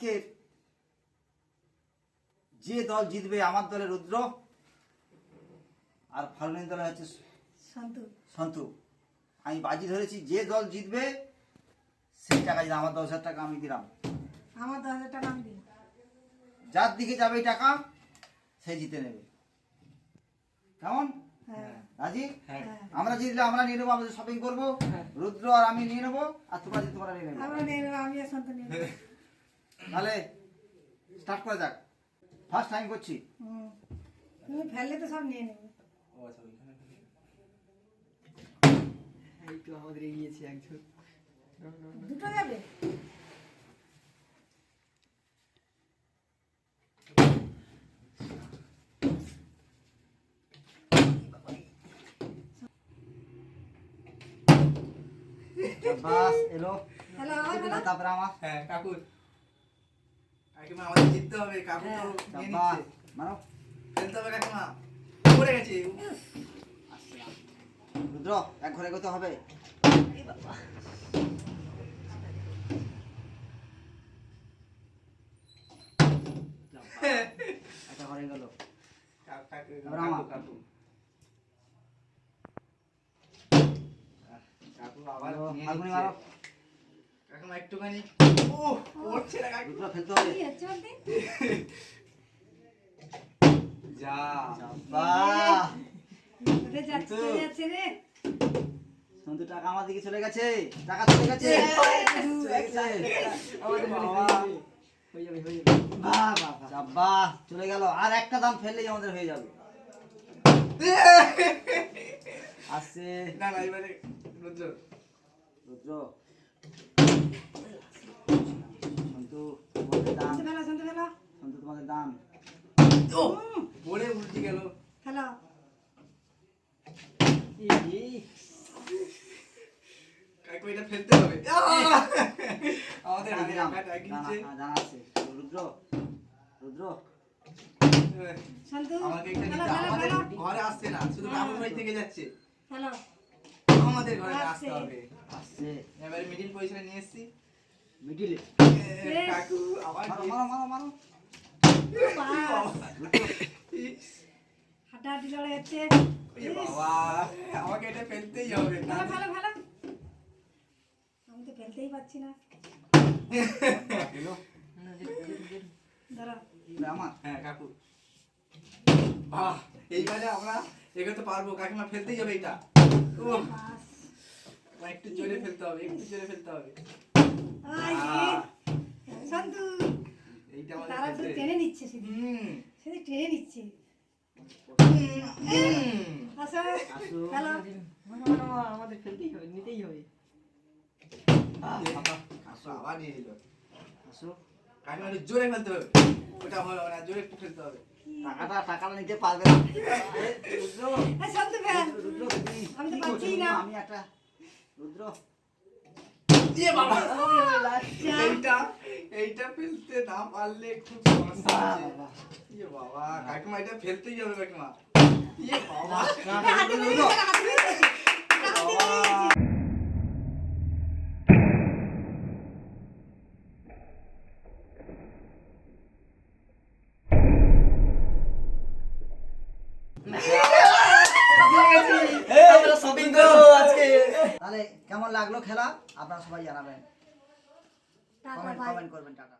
আজকে যে দল জিতবে আমার দলে রুদ্র আর ফাল্গুনি দলে হচ্ছে শান্তু সন্তু। আমি বাজি ধরেছি যে দল জিতবে সেই টাকা যদি আমার দশ হাজার টাকা আমি দিলাম। আমার দশ হাজার টাকা আমি যার দিকে যাবে এই টাকা সে জিতে নেবে। কেমন? হ্যাঁ। রাজি? হ্যাঁ। আমরা জিতলে আমরা নিয়ে নেব আমাদের শপিং করব। রুদ্র আর আমি নিয়ে নেব আর তোমরা তোমরা নিয়ে নেবে। তাহলে স্টার্ট করা যাক। ফার্স্ট টাইম করছি। তুমি ফেললে তো সব নিয়ে নেবে। এই তো আমাদের এগিয়েছে একজন। দুটো যাবে? বাস এলো। হ্যালো তারপরে আমার। হ্যাঁ কাকুর। কাকিমা আমাদের জিততে হবে কাকু তো নিয়ে নিচ্ছে। মানো ফেলতে হবে কাকিমা। পড়ে গেছে। রুদ্র এক ঘরে এগোতে হবে। একটা ঘরে গেল। কাকু কাকু আমার। কাকু কাকু। আবার মারো। কাকিমা একটুখানি ও পড়ছে না কাকু রুদ্র ফেলতে হবে কি হচ্ছে বলতে যা বাহ ওদের যাচ্ছে চলে যাচ্ছে রে সন্তু টাকা আমার দিকে চলে গেছে টাকা চলে গেছে। হয়ে যাবে হয়ে যাবে বাহ বাহ বাহ বাহ চলে গেল আর একটা দাম ফেললেই আমাদের হয়ে যাবে আসছে না না এবারে রুদ্র রুদ্র সন্তু তোমাদের দাম শান্তু ফেলো শান্তু ফেলো সন্তু তোমাদের দাম ও পড়ে উল্টে গেল ফেলো কাকু এটা ফেলতে হবে। আমাদের হাতে আঘাত লাগিয়েছে। জানা আছে। রুদ্র রুদ্র। আমাকে এটা নিতে আমাদের ঘরে আসছে না শুধু কাকুর বাড়ি থেকে যাচ্ছে। আমাদের ঘরে আসতে হবে। আসছে। এবারে মিডিল পজিশনে নিয়ে এসেছি। মিডিলে কাকু আবার মারো মারো মারো মারো। বাস। রুদ্র ইস, হাঁটাহাঁটি লড়াই হচ্ছে বাবা আমাকে এটা ফেলতেই হবে। ফেলতেই পারছি না। হ্যাঁ কাকু। বাহ এইবারে আমরা এগোতে পারব। কাকিমা ফেলতেই হবে এটা একটু জোরে ফেলতে হবে একটু জোরে ফেলতে হবে। তারা টেনে নিচ্ছে শুধু টেনে নিচ্ছে। আমাদের ফেলতেই হবে নিতেই হবে। আবার নিয়ে নিল আসো। কাকিমা জোরে ফেলতে হবে। ওটা হলো না জোরে একটু ফেলতে হবে। টাকাটা টাকাটা নিতে পারবে না। এ, রুদ্র। আমি তো করছ? না। আমি একটা রুদ্র। দিয়ে বাবা। এইটা এইটা ফেলতে না পারলে খুব সমস্যা আছে। ইয়ে বাবা কাকিমা এটা ফেলতেই হবে কাকিমা। ইয়ে বাবা এটা হাতে ধরে নিয়েছে, এটা হাতে ধরে নিয়েছে। এটা হাতে ধরে নিয়েছে। শপিং করব আজকে। তাহলে কেমন লাগল খেলা? আপনারা সবাই জানাবেন। কমেন্ট কমেন্ট করবেন টাটা।